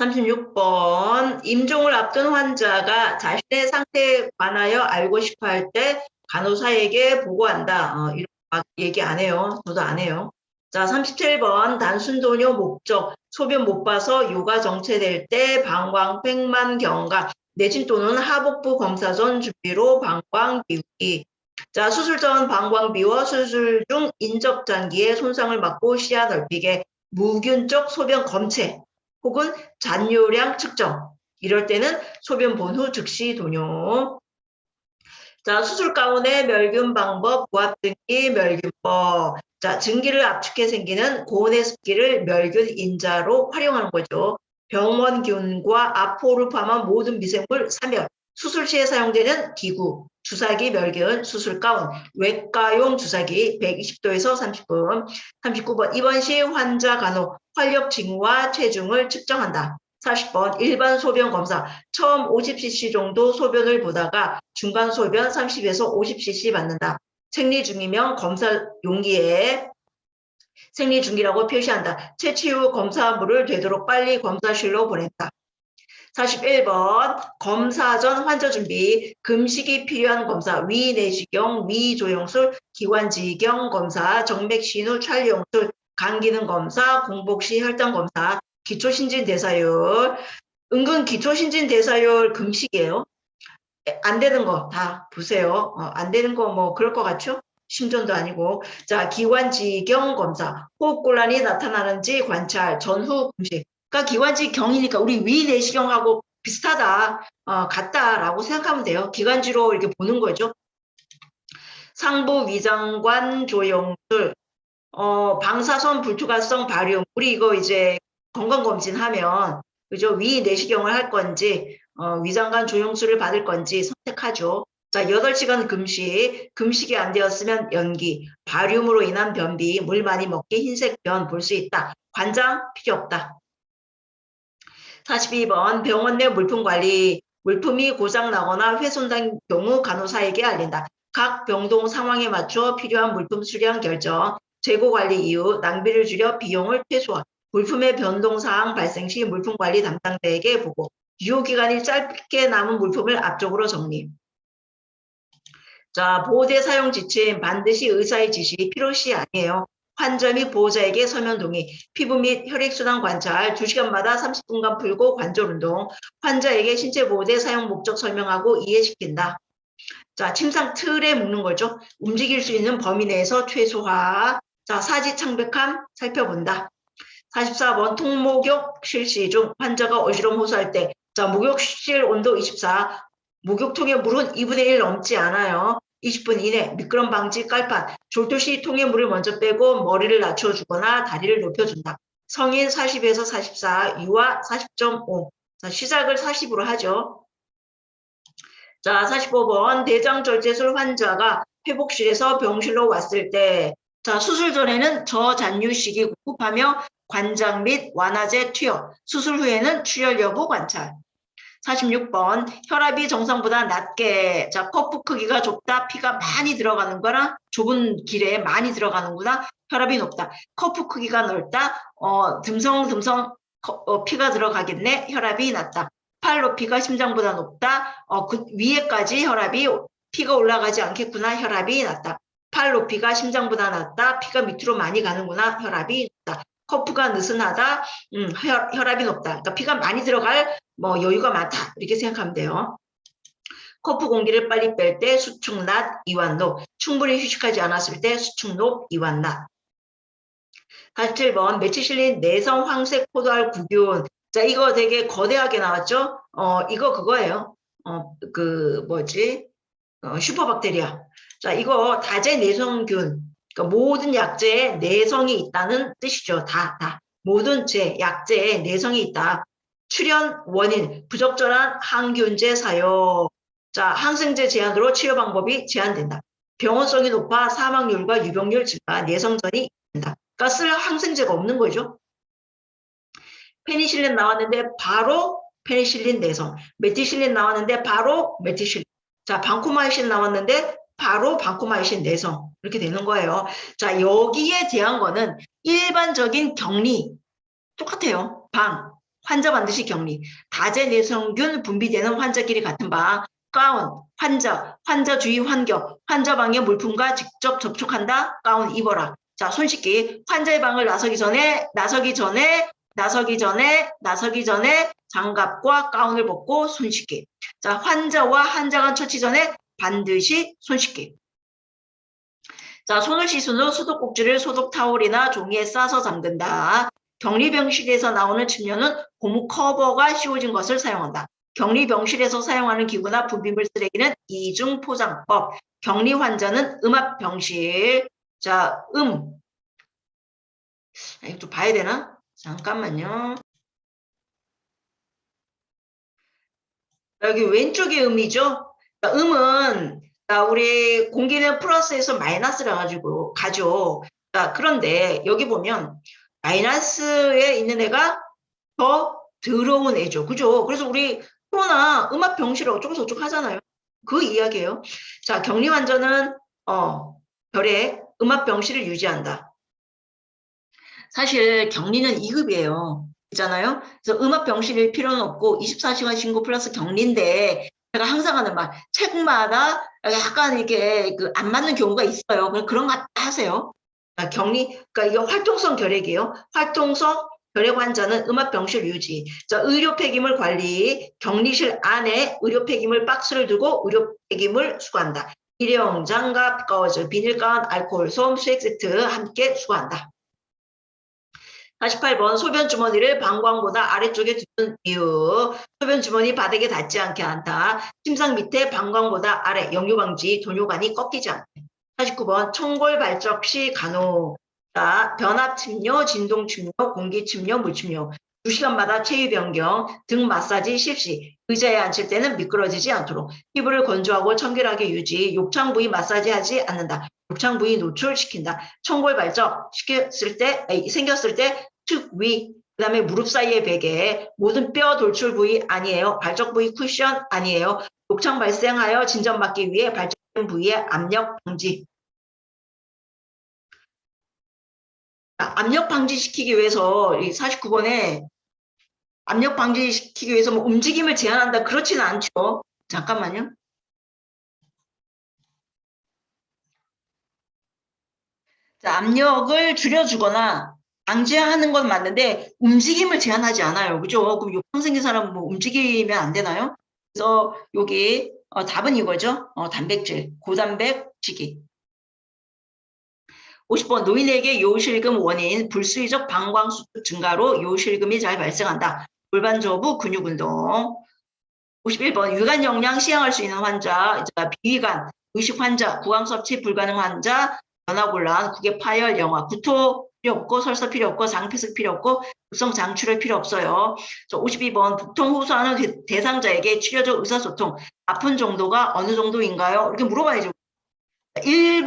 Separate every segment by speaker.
Speaker 1: 36번 임종을 앞둔 환자가 자신의 상태에 관하여 알고 싶어 할 때 간호사에게 보고한다. 어, 이런 막 얘기 안 해요. 저도 안 해요. 자, 37번 단순 도뇨 목적 소변 못 봐서 요가 정체될 때 방광 팽만 경과 내진 또는 하복부 검사 전 준비로 방광 비우기. 자, 수술 전 방광 비워 수술 중 인적 장기에 손상을 막고 시야 넓히게 무균적 소변 검체 혹은 잔뇨량 측정. 이럴 때는 소변 본 후 즉시 도뇨. 자, 수술 가운의 멸균 방법, 부합 등기 멸균법. 자, 증기를 압축해 생기는 고온의 습기를 멸균 인자로 활용하는 거죠. 병원균과 아포를 포함한 모든 미생물 사멸, 수술 시에 사용되는 기구, 주사기 멸균, 수술 가운, 외과용 주사기 120도에서 30분, 39번 입원 시 환자 간호, 활력 징후와 체중을 측정한다. 40번 일반 소변 검사 처음 50cc 정도 소변을 보다가 중간 소변 30에서 50cc 받는다. 생리 중이면 검사 용기에 생리 중이라고 표시한다. 채취 후 검사물을 되도록 빨리 검사실로 보낸다. 41번 검사 전 환자 준비. 금식이 필요한 검사. 위내시경 위조영술 기관지경 검사 정맥신후 촬영술 간기능 검사 공복시 혈당 검사 기초신진 대사율. 은근 기초신진 대사율 금식이에요. 에, 안 되는 거 다 보세요. 어, 안 되는 거 뭐 그럴 것 같죠? 심전도 아니고. 자 기관지경 검사. 호흡곤란이 나타나는지 관찰. 전후 금식 그러니까 기관지 경이니까 우리 위 내시경하고 비슷하다 어, 같다라고 생각하면 돼요. 기관지로 이렇게 보는 거죠. 상부 위장관 조영술 어, 방사선 불투과성 발효 우리 이거 이제 건강검진하면 그죠 위 내시경을 할 건지 어, 위장관 조영술을 받을 건지 선택하죠. 자, 8시간 금식, 금식이 안 되었으면 연기, 발륨으로 인한 변비, 물 많이 먹기, 흰색 변 볼 수 있다. 관장 필요 없다. 42번 병원 내 물품 관리, 물품이 고장 나거나 훼손된 경우 간호사에게 알린다. 각 병동 상황에 맞춰 필요한 물품 수량 결정, 재고 관리 이후 낭비를 줄여 비용을 최소화, 물품의 변동사항 발생 시 물품 관리 담당자에게 보고, 유효기간이 짧게 남은 물품을 앞쪽으로 정리. 자, 보호대 사용 지침 반드시 의사의 지시 필요시 아니에요. 환자 및 보호자에게 서면 동의, 피부 및 혈액순환 관찰, 2시간마다 30분간 풀고 관절 운동, 환자에게 신체 보호대 사용 목적 설명하고 이해시킨다. 자, 침상 틀에 묶는 거죠. 움직일 수 있는 범위 내에서 최소화. 자, 사지 창백함 살펴본다. 44번 통목욕 실시 중 환자가 어지럼 호소할 때, 자, 목욕실 온도 24, 목욕통의 물은 2분의 1 넘지 않아요. 20분 이내 미끄럼 방지 깔판, 졸도시 통의 물을 먼저 빼고 머리를 낮춰주거나 다리를 높여준다. 성인 40에서 44, 유아 40.5. 자, 시작을 40으로 하죠. 자, 45번 대장절제술 환자가 회복실에서 병실로 왔을 때, 자, 수술 전에는 저잔유식이 구급하며 관장 및 완화제 투여, 수술 후에는 출혈 여부 관찰. 46번. 혈압이 정상보다 낮게 자 커프 크기가 좁다. 피가 많이 들어가는 거랑 좁은 길에 많이 들어가는구나. 혈압이 높다. 커프 크기가 넓다. 어 듬성듬성 커- 어, 피가 들어가겠네. 혈압이 낮다. 팔 높이가 심장보다 높다. 어 그 위에까지 혈압이 피가 올라가지 않겠구나. 혈압이 낮다. 팔 높이가 심장보다 낮다. 피가 밑으로 많이 가는구나. 혈압이 높다. 커프가 느슨하다. 음, 혈, 혈압이 높다. 그러니까 피가 많이 들어갈 뭐 여유가 많다 이렇게 생각하면 돼요. 커프 공기를 빨리 뺄 때 수축 낮, 이완 높, 충분히 휴식하지 않았을 때 수축 높, 이완 낮. 47번 메치실린 내성 황색 포도알 구균. 자 이거 되게 거대하게 나왔죠? 어 이거 그거예요. 어 그 뭐지? 어, 슈퍼박테리아. 자 이거 다제 내성균. 그러니까 모든 약제에 내성이 있다는 뜻이죠. 다 다. 모든 제 약제에 내성이 있다. 출현 원인 부적절한 항균제 사용. 자, 항생제 제한으로 치료 방법이 제한된다. 병원성이 높아 사망률과 유병률 증가, 내성전이 된다. 그러니까 쓸 항생제가 없는 거죠. 페니실린 나왔는데 바로 페니실린 내성, 메티실린 나왔는데 바로 메티실린. 자, 방코마이신 나왔는데 바로 방코마이신 내성 이렇게 되는 거예요. 자, 여기에 대한 거는 일반적인 격리 똑같아요. 방, 환자 반드시 격리. 다제 내성균 분비되는 환자끼리 같은 방. 가운, 환자, 환자 주의 환경, 환자 방의 물품과 직접 접촉한다. 가운 입어라. 자, 손 씻기. 환자의 방을 나서기 전에, 나서기 전에, 나서기 전에, 나서기 전에 장갑과 가운을 벗고 손 씻기. 자, 환자와 환자가 처치 전에 반드시 손 씻기. 자, 손을 씻은 후 소독꼭지를 소독 타올이나 종이에 싸서 잠근다. 격리병실에서 나오는 침료는 고무 커버가 씌워진 것을 사용한다. 격리병실에서 사용하는 기구나 분비물 쓰레기는 이중 포장법. 격리 환자는 음압병실. 자, 음. 아, 좀 봐야 되나? 잠깐만요. 여기 왼쪽이 음이죠? 자, 음은 자, 우리 공기는 플러스에서 마이너스라 가지고 가죠. 자, 그런데 여기 보면 마이너스에 있는 애가 더 더러운 애죠. 그죠? 그래서 우리 코로나 음압 병실을 어쩌고 저쩌고 하잖아요. 그 이야기예요. 자, 격리 환자는 어, 별의 음압 병실을 유지한다. 사실 격리는 2급이에요. 있잖아요. 그래서 음압 병실일 필요는 없고 24시간 신고 플러스 격리인데 제가 항상 하는 말 책마다 약간 이게 그 안 맞는 경우가 있어요. 그럼 그런 거 하세요. 자, 격리, 그러니까 이게 활동성 결핵이에요. 활동성 결핵 환자는 음압 병실 유지. 자, 의료 폐기물 관리, 격리실 안에 의료 폐기물 박스를 두고 의료 폐기물 수거한다. 일회용 장갑, 가워즈, 비닐가운, 알코올, 솜, 수액 세트 함께 수거한다. 48번 소변 주머니를 방광보다 아래쪽에 두는 이유 소변 주머니 바닥에 닿지 않게 한다. 침상 밑에 방광보다 아래 영유 방지 돈요관이 꺾이지 않게 49번 청골 발적 시 간호 자, 변압 침료, 진동 침료, 공기 침료, 물 침료 2시간마다 체위 변경, 등 마사지 실시, 의자에 앉을 때는 미끄러지지 않도록 피부를 건조하고 청결하게 유지, 욕창 부위 마사지하지 않는다. 욕창 부위 노출시킨다. 청골 발적 시켰을 때, 에이, 생겼을 때측 위, 그 다음에 무릎 사이의 베개, 모든 뼈 돌출 부위 아니에요. 발적 부위 쿠션 아니에요. 욕창 발생하여 진전받기 위해 발적된 부위의 압력 방지. 압력 방지시키기 위해서 이 49번에 압력 방지시키기 위해서 뭐 움직임을 제한한다 그렇지는 않죠. 잠깐만요. 자, 압력을 줄여주거나 방지하는 건 맞는데 움직임을 제한하지 않아요. 그죠? 그럼 욕탕 생긴 사람은 뭐 움직이면 안 되나요? 그래서 여기 어, 답은 이거죠. 어, 단백질, 고단백 지기. 50번 노인에게 요실금 원인 불수의적 방광수 증가로 요실금이 잘 발생한다. 골반저부 근육운동. 51번 유관 영양 시행할 수 있는 환자, 비위관, 의식 환자, 구강 섭취 불가능 환자, 변화곤란, 국외 파열, 영화, 구토 필요 없고 설사 필요 없고 상피석 필요 없고 급성 장출혈 필요 없어요. 52번 북통 호소하는 대상자에게 치료적 의사소통 아픈 정도가 어느 정도인가요? 이렇게 물어봐야죠.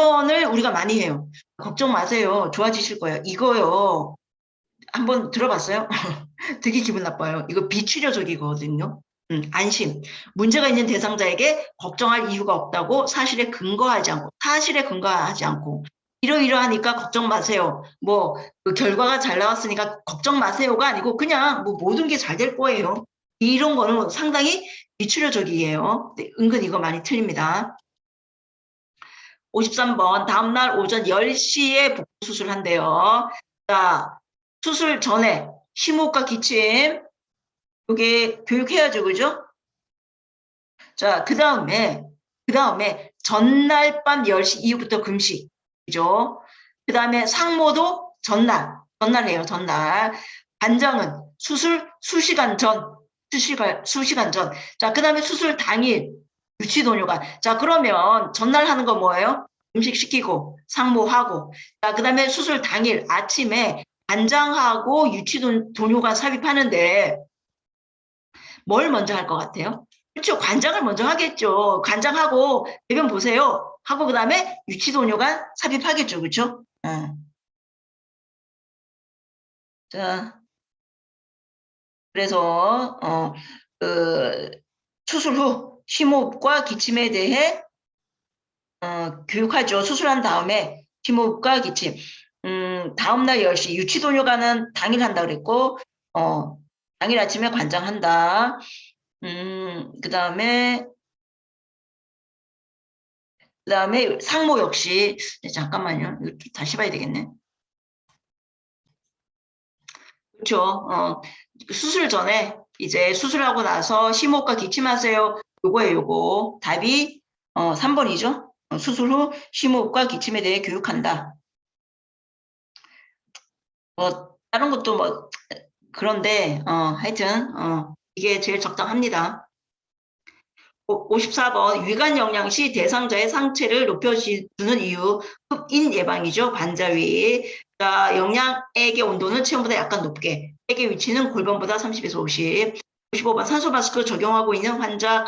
Speaker 1: 1번을 우리가 많이 해요. 걱정 마세요. 좋아지실 거예요. 이거요. 한번 들어봤어요? 되게 기분 나빠요. 이거 비치료적이거든요. 음, 안심. 문제가 있는 대상자에게 걱정할 이유가 없다고 사실에 근거하지 않고 사실에 근거하지 않고 이러이러하니까 걱정 마세요. 뭐 그 결과가 잘 나왔으니까 걱정 마세요가 아니고 그냥 뭐 모든 게 잘 될 거예요. 이런 거는 상당히 비치료적이에요. 네, 은근 이거 많이 틀립니다. 53번 다음날 오전 10시에 복부 수술한대요. 자, 수술 전에 심호흡과 기침 이게 교육해야죠. 그죠? 자, 그 다음에 그 다음에 전날 밤 10시 이후부터 금식 그죠? 그 다음에 상모도 전날 전날 해요. 전날 반장은 수술 수시간 전 수시간 수시간 전. 자, 그 다음에 수술 당일 유치도뇨가. 자, 그러면 전날 하는 거 뭐예요? 음식 시키고 상모하고. 자, 그 다음에 수술 당일 아침에 간장하고 유치도뇨가 삽입하는데 뭘 먼저 할 것 같아요? 그렇죠. 관장을 먼저 하겠죠. 관장하고 대변 보세요. 하고 그 다음에 유치도뇨가 삽입하겠죠. 그렇죠? 어. 자, 그래서 어, 그 수술 후 심호흡과 기침에 대해 어, 교육하죠. 수술한 다음에 심호흡과 기침. 음, 다음날 10시 유치도뇨가는 당일 한다 그랬고 어, 당일 아침에 관장한다. 음, 그 다음에 그 다음에 상모 역시 네, 잠깐만요. 다시 봐야 되겠네. 그렇죠. 어, 수술 전에 이제 수술하고 나서 심호흡과 기침하세요. 요거예요, 요거. 답이 어, 3번이죠. 어, 수술 후 심호흡과 기침에 대해 교육한다. 뭐 다른 것도 뭐 그런데 어, 하여튼 어, 이게 제일 적당합니다. 54번 위관 영양 시 대상자의 상체를 높여주는 이유 흡인 예방이죠. 반자위. 자, 영양액의 온도는 체온보다 약간 높게 액의 위치는 골반보다 30에서 50 55번 산소 마스크 적용하고 있는 환자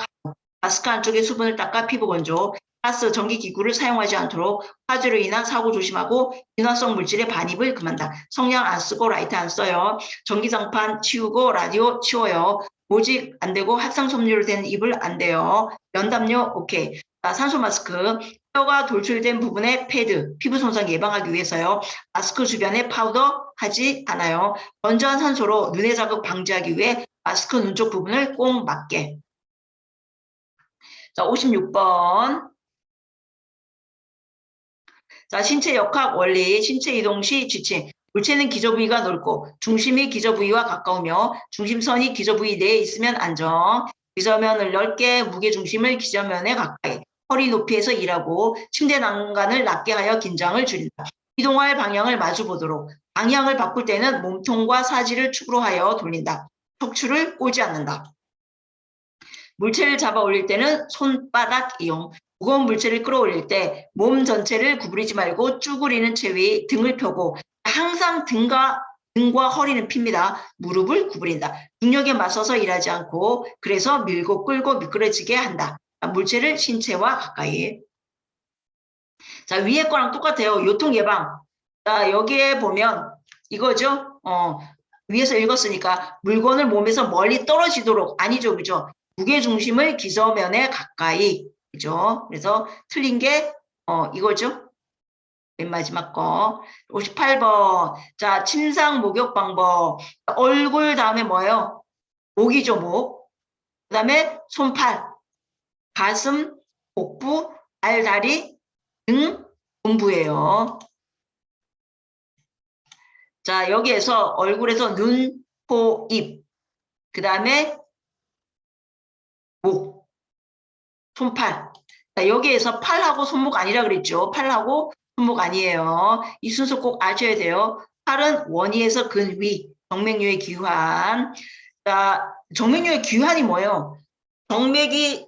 Speaker 1: 마스크 안쪽에 수분을 닦아 피부 건조 가스 전기 기구를 사용하지 않도록 화재로 인한 사고 조심하고 인화성 물질의 반입을 금한다. 성냥 안 쓰고 라이트 안 써요. 전기장판 치우고 라디오 치워요. 모직 안 되고 합성섬유로 된 입을 안 돼요. 면담요 오케이. 자, 산소 마스크 뼈가 돌출된 부분에 패드 피부 손상 예방하기 위해서요. 마스크 주변에 파우더 하지 않아요. 건조한 산소로 눈의 자극 방지하기 위해 마스크 눈 쪽 부분을 꼭 막게. 자, 56번. 자, 신체 역학 원리, 신체 이동 시 지침. 물체는 기저 부위가 넓고 중심이 기저 부위와 가까우며 중심선이 기저 부위 내에 있으면 안정. 기저면을 넓게 무게 중심을 기저면에 가까이 허리 높이에서 일하고 침대 난간을 낮게 하여 긴장을 줄인다. 이동할 방향을 마주 보도록 방향을 바꿀 때는 몸통과 사지를 축으로 하여 돌린다. 척추를 꼬지 않는다. 물체를 잡아 올릴 때는 손바닥 이용. 무거운 물체를 끌어올릴 때 몸 전체를 구부리지 말고 쭈그리는 채 위 등을 펴고 항상 등과 등과 허리는 핍니다. 무릎을 구부린다. 중력에 맞서서 일하지 않고 그래서 밀고 끌고 미끄러지게 한다. 물체를 신체와 가까이. 자 위에 거랑 똑같아요. 요통 예방. 자 여기에 보면 이거죠. 어 위에서 읽었으니까 물건을 몸에서 멀리 떨어지도록 아니죠, 그죠? 무게 중심을 기저면에 가까이 그죠? 그래서 틀린 게 어, 이거죠. 맨 마지막 거 58번 자 침상 목욕 방법 얼굴 다음에 뭐예요? 목이죠 목. 그 다음에 손팔, 가슴, 복부, 알다리, 등, 분부예요. 자 여기에서 얼굴에서 눈, 코, 입, 그 다음에 목, 손팔. 자, 여기에서 팔하고 손목 아니라 그랬죠. 팔하고 손목 아니에요. 이 순서 꼭 아셔야 돼요. 팔은 원위에서 근위, 정맥류의 귀환. 자, 정맥류의 귀환이 뭐예요? 정맥이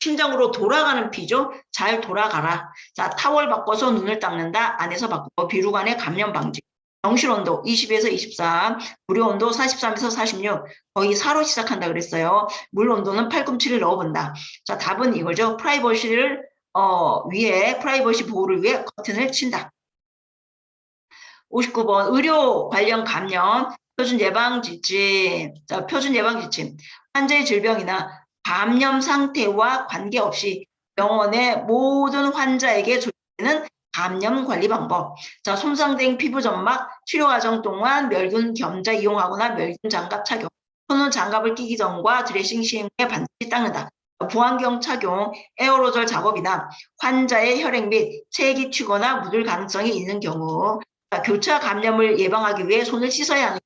Speaker 1: 심장으로 돌아가는 피죠. 잘 돌아가라. 자, 타월 바꿔서 눈을 닦는다. 안에서 바꿔 비루관의 감염 방지. 정실 온도 20에서 23, 물의 온도 43에서 46, 거의 4로 시작한다 그랬어요. 물 온도는 팔꿈치를 넣어본다. 자, 답은 이거죠. 프라이버시를 어, 위에 프라이버시 보호를 위해 커튼을 친다. 59번 의료 관련 감염 표준 예방 지침. 자, 표준 예방 지침. 환자의 질병이나 감염 상태와 관계없이 병원의 모든 환자에게 조치되는 감염 관리 방법. 자, 손상된 피부 점막 치료 과정 동안 멸균 겸자 이용하거나 멸균 장갑 착용. 손은 장갑을 끼기 전과 드레싱 시행 후에 반드시 닦는다. 보안경 착용, 에어로졸 작업이나 환자의 혈액 및 체액이 튀거나 묻을 가능성이 있는 경우 자, 교차 감염을 예방하기 위해 손을 씻어야 하는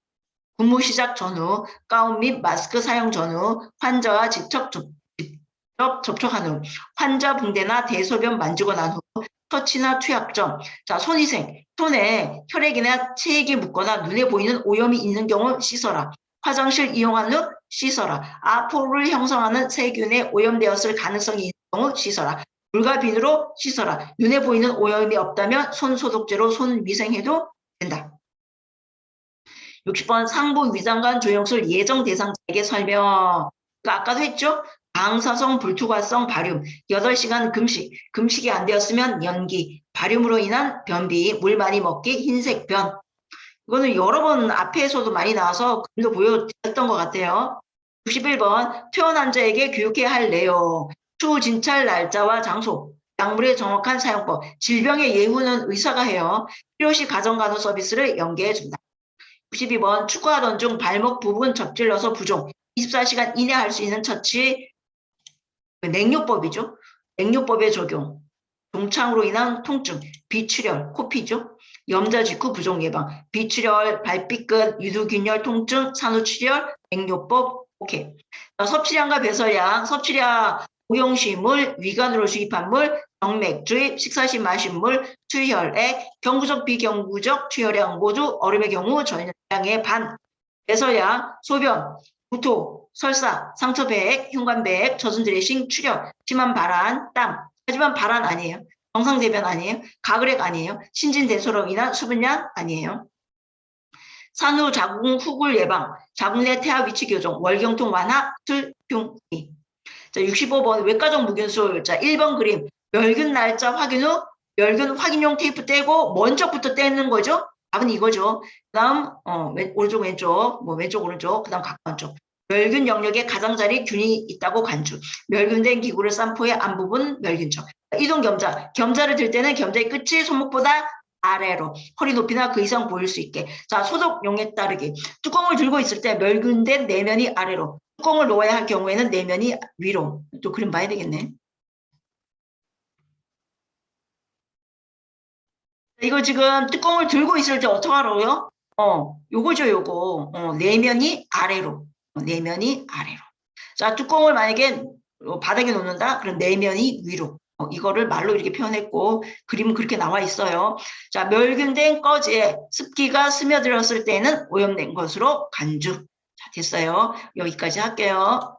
Speaker 1: 근무 시작 전후, 가운 및 마스크 사용 전후, 환자와 직접 접, 직접 접촉한 후, 환자 붕대나 대소변 만지고 난 후, 터치나 투약점, 자 손위생, 손에 혈액이나 체액이 묻거나 눈에 보이는 오염이 있는 경우 씻어라. 화장실 이용한 후 씻어라. 아포를 형성하는 세균에 오염되었을 가능성이 있는 경우 씻어라. 물과 비누로 씻어라. 눈에 보이는 오염이 없다면 손 소독제로 손 위생해도 된다. 60번 상부 위장관 조영술 예정 대상자에게 설명. 그러니까 아까도 했죠? 방사성 불투과성 발륨, 8시간 금식, 금식이 안 되었으면 연기, 발륨으로 인한 변비, 물 많이 먹기, 흰색 변. 이거는 여러 번 앞에서도 많이 나와서 그림도 보여드렸던 것 같아요. 91번 퇴원 환자에게 교육해야 할 내용, 추후 진찰 날짜와 장소, 약물의 정확한 사용법, 질병의 예후는 의사가 해요. 필요시 가정간호 서비스를 연계해 준다. 62번 축구하던 중 발목 부분 접질러서 부종 24시간 이내 할 수 있는 처치 냉요법이죠. 냉요법의 적용. 동창으로 인한 통증 비출혈 코피죠. 염자 직후 부종 예방. 비출혈 발삐끗 유두균열 통증 산후출혈 냉요법. 오케이. 자, 섭취량과 배설량. 섭취량 오용식물 위관으로 주입한 물 정맥 주입 식사시 마신 물 출혈액 경구적 비경구적 출혈량 모두 얼음의 경우 전량의 반. 배설량 소변 구토 설사 상처 배액 흉관 배액 젖은 드레싱 출혈 심한 발한 땀. 하지만 발한 아니에요. 정상대변 아니에요. 가글액 아니에요. 신진대소로 인한 수분량 아니에요. 산후 자궁 후굴 예방 자궁 내 태아 위치 교정 월경통 완화 술흉이. 자 65번 외과적 무균술 자. 1번 그림 멸균 날짜 확인 후 멸균 확인용 테이프 떼고 먼저부터 떼는 거죠 답은 이거죠. 그 다음 어, 왼, 오른쪽 왼쪽 뭐 왼쪽 오른쪽 그 다음 가까운 쪽. 멸균 영역에 가장자리 균이 있다고 간주. 멸균된 기구를 싼 포의 앞부분 멸균적 이동 겸자. 겸자를 들 때는 겸자의 끝이 손목보다 아래로. 허리 높이나 그 이상 보일 수 있게. 자 소독용에 따르기. 뚜껑을 들고 있을 때 멸균된 내면이 아래로. 뚜껑을 놓아야 할 경우에는 내면이 위로. 또 그림 봐야 되겠네 이거 지금 뚜껑을 들고 있을 때 어떡하라고요? 어, 요거죠, 요거. 어, 내면이 아래로. 어, 내면이 아래로. 자, 뚜껑을 만약에 어, 바닥에 놓는다? 그럼 내면이 위로. 어, 이거를 말로 이렇게 표현했고, 그림은 그렇게 나와 있어요. 자, 멸균된 꺼지에 습기가 스며들었을 때는 오염된 것으로 간주. 자, 됐어요. 여기까지 할게요.